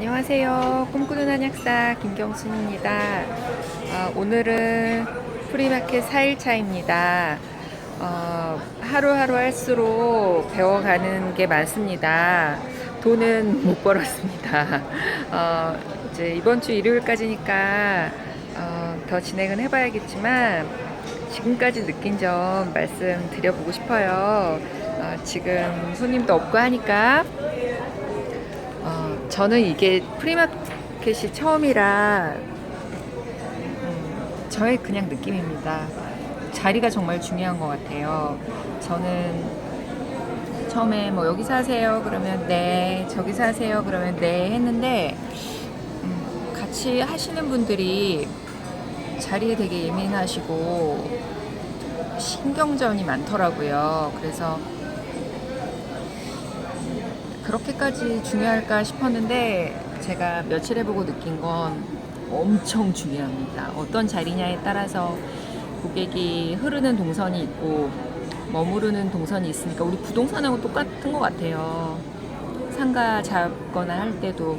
안녕하세요. 꿈꾸는 한약사 김경순입니다. 어, 오늘은 프리마켓 4일차입니다. 어, 하루하루 할수록 배워가는 게 많습니다. 돈은 못 벌었습니다. 어, 이제 이번 주 일요일까지니까 어, 더 진행은 해봐야겠지만 지금까지 느낀 점 말씀드려보고 싶어요. 어, 지금 손님도 없고 하니까 어, 저는 이게 프리마켓이 처음이라 음, 저의 그냥 느낌입니다. 자리가 정말 중요한 것 같아요. 저는 처음에 뭐 여기 사세요 그러면 네 저기 사세요 그러면 네 했는데 음, 같이 하시는 분들이 자리에 되게 예민하시고 신경전이 많더라고요. 그래서 그렇게까지 중요할까 싶었는데 제가 며칠 해보고 느낀 건 엄청 중요합니다. 어떤 자리냐에 따라서 고객이 흐르는 동선이 있고 머무르는 동선이 있으니까 우리 부동산하고 똑같은 것 같아요. 상가 잡거나 할 때도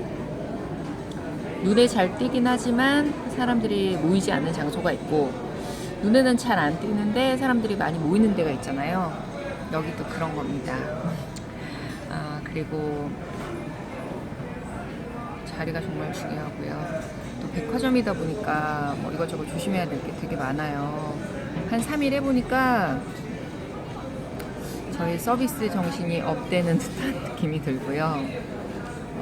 눈에 잘 띄긴 하지만 사람들이 모이지 않는 장소가 있고 눈에는 잘 안 띄는데 사람들이 많이 모이는 데가 있잖아요. 여기도 그런 겁니다. 아, 그리고 자리가 정말 중요하고요. 또 백화점이다 보니까 뭐 이것저것 조심해야 될 게 되게 많아요. 한 3일 해보니까 저희 서비스 정신이 업되는 듯한 느낌이 들고요.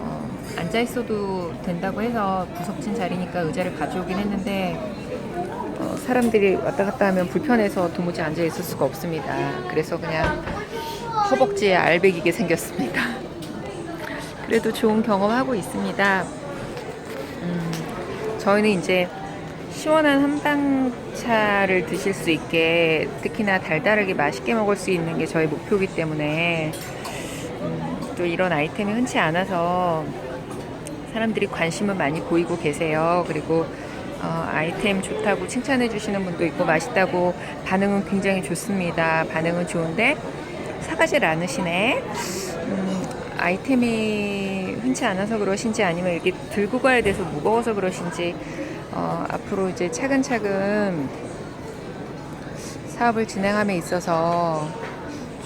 어, 앉아 있어도 된다고 해서 구석진 자리니까 의자를 가져오긴 했는데 어, 사람들이 왔다 갔다 하면 불편해서 도무지 앉아 있을 수가 없습니다. 그래서 그냥 허벅지에 알배기게 생겼습니다. 그래도 좋은 경험하고 있습니다. 음, 저희는 이제 시원한 한방차를 드실 수 있게 특히나 달달하게 맛있게 먹을 수 있는 게 저희 목표이기 때문에 음, 또 이런 아이템이 흔치 않아서 사람들이 관심을 많이 보이고 계세요. 그리고 어, 아이템 좋다고 칭찬해 주시는 분도 있고 맛있다고 반응은 굉장히 좋습니다. 반응은 좋은데 사가질 않으시네. 음, 아이템이 흔치 않아서 그러신지 아니면 이렇게 들고 가야 돼서 무거워서 그러신지 어, 앞으로 이제 차근차근 사업을 진행함에 있어서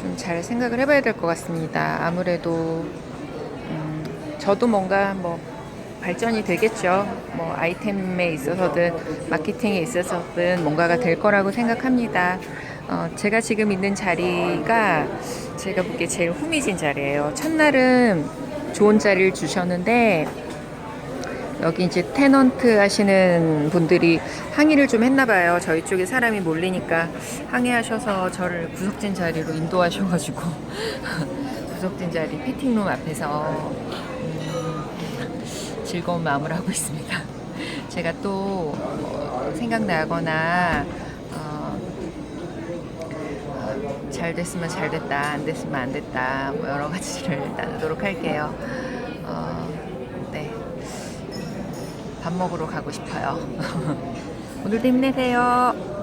좀 잘 생각을 해봐야 될 것 같습니다. 아무래도 음, 저도 뭔가 뭐 발전이 되겠죠. 뭐 아이템에 있어서든 마케팅에 있어서든 뭔가가 될 거라고 생각합니다. 어, 제가 지금 있는 자리가 제가 보기에 제일 후미진 자리예요. 첫날은 좋은 자리를 주셨는데 여기 이제 테넌트 하시는 분들이 항의를 좀 했나 봐요. 저희 쪽에 사람이 몰리니까 항의하셔서 저를 구석진 자리로 인도하셔가지고 구석진 자리 피팅룸 앞에서 음, 즐거운 마음을 하고 있습니다. 제가 또 어, 생각나거나 어, 어, 잘 됐으면 잘 됐다, 안 됐으면 안 됐다, 뭐 여러 가지를 나누도록 할게요. 어, 네. 밥 먹으러 가고 싶어요. 오늘도 힘내세요.